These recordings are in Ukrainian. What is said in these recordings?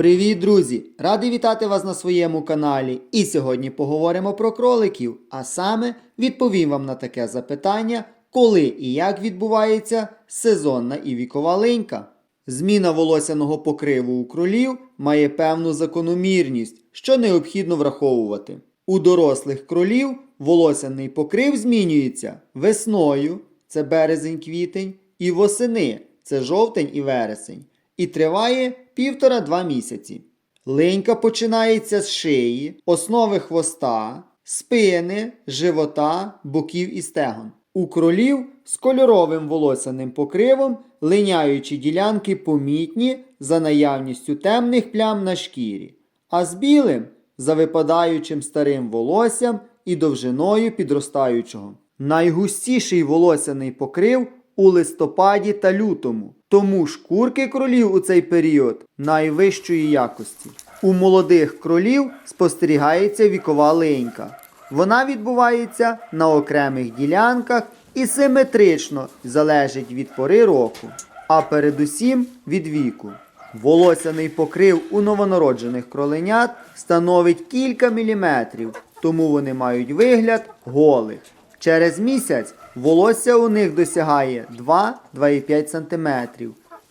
Привіт, друзі! Радий вітати вас на своєму каналі. І сьогодні поговоримо про кроликів, а саме відповім вам на таке запитання, коли і як відбувається сезонна і вікова линька. Зміна волосяного покриву у кролів має певну закономірність, що необхідно враховувати. У дорослих кролів волосяний покрив змінюється весною, це березень-квітень, і восени, це жовтень і вересень, і триває півтора-два місяці. Линька починається з шиї, основи хвоста, спини, живота, боків і стегон. У кролів з кольоровим волосяним покривом линяючі ділянки помітні за наявністю темних плям на шкірі, а з білим за випадаючим старим волоссям і довжиною підростаючого. Найгустіший волосяний покрив у листопаді та лютому, тому шкурки кролів у цей період найвищої якості. У молодих кролів спостерігається вікова линька. Вона відбувається на окремих ділянках і симетрично залежить від пори року, а передусім від віку. Волосяний покрив у новонароджених кроленят становить кілька міліметрів, тому вони мають вигляд голих. Через місяць волосся у них досягає 2-2,5 см.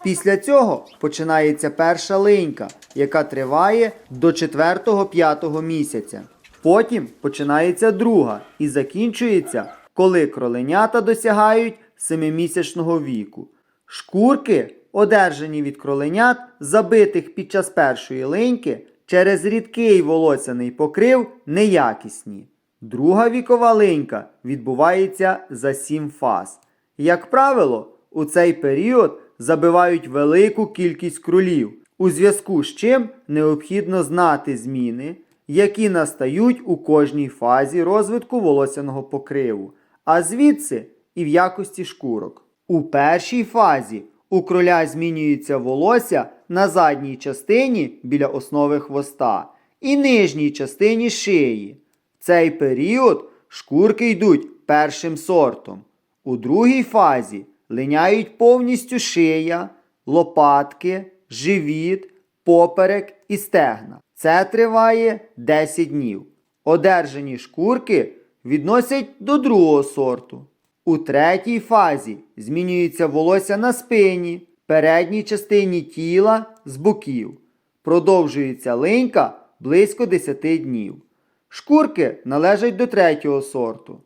Після цього починається перша линька, яка триває до 4-5 місяця. Потім починається друга і закінчується, коли кроленята досягають 7-місячного віку. Шкурки, одержані від кроленят, забитих під час першої линьки, через рідкий волосяний покрив неякісні. Друга вікова линька відбувається за 7 фаз. Як правило, у цей період забивають велику кількість кролів, у зв'язку з чим необхідно знати зміни, які настають у кожній фазі розвитку волосяного покриву, а звідси і в якості шкурок. У першій фазі у кроля змінюється волосся на задній частині біля основи хвоста і нижній частині шиї. Цей період шкурки йдуть першим сортом. У другій фазі линяють повністю шия, лопатки, живіт, поперек і стегна. Це триває 10 днів. Одержані шкурки відносять до другого сорту. У третій фазі змінюється волосся на спині, передній частині тіла з боків. Продовжується линька близько 10 днів. Шкурки належать до третього сорту.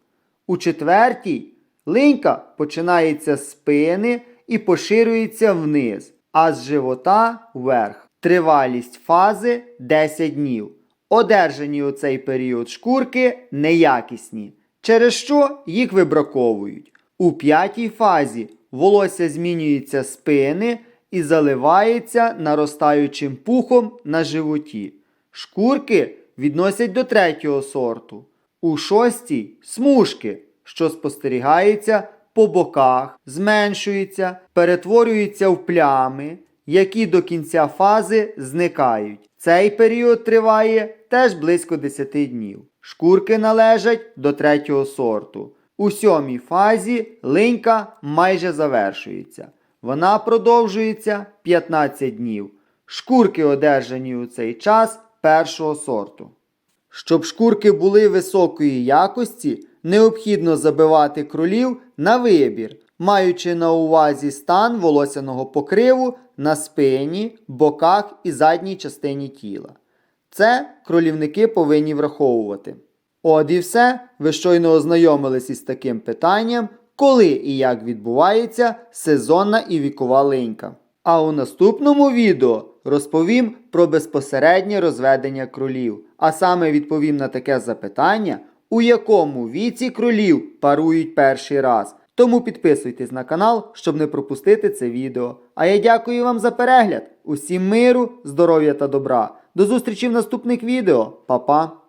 У четвертій линька починається з спини і поширюється вниз, а з живота вверх. Тривалість фази 10 днів. Одержані у цей період шкурки неякісні, через що їх вибраковують. У п'ятій фазі волосся змінюється з спини і заливається наростаючим пухом на животі. Шкурки відносять до третього сорту. У шостій смужки, що спостерігається по боках, зменшуються, перетворюються в плями, які до кінця фази зникають. Цей період триває теж близько 10 днів. Шкурки належать до третього сорту. У сьомій фазі линька майже завершується. Вона продовжується 15 днів. Шкурки одержані у цей час першого сорту. Щоб шкурки були високої якості, необхідно забивати кролів на вибір, маючи на увазі стан волосяного покриву на спині, боках і задній частині тіла. Це кролівники повинні враховувати. От і все, ви щойно ознайомились із таким питанням, коли і як відбувається сезонна і вікова линька. А у наступному відео розповім про безпосереднє розведення кролів, а саме відповім на таке запитання, у якому віці кролів парують перший раз. Тому підписуйтесь на канал, щоб не пропустити це відео. А я дякую вам за перегляд. Усім миру, здоров'я та добра. До зустрічі в наступних відео. Па-па!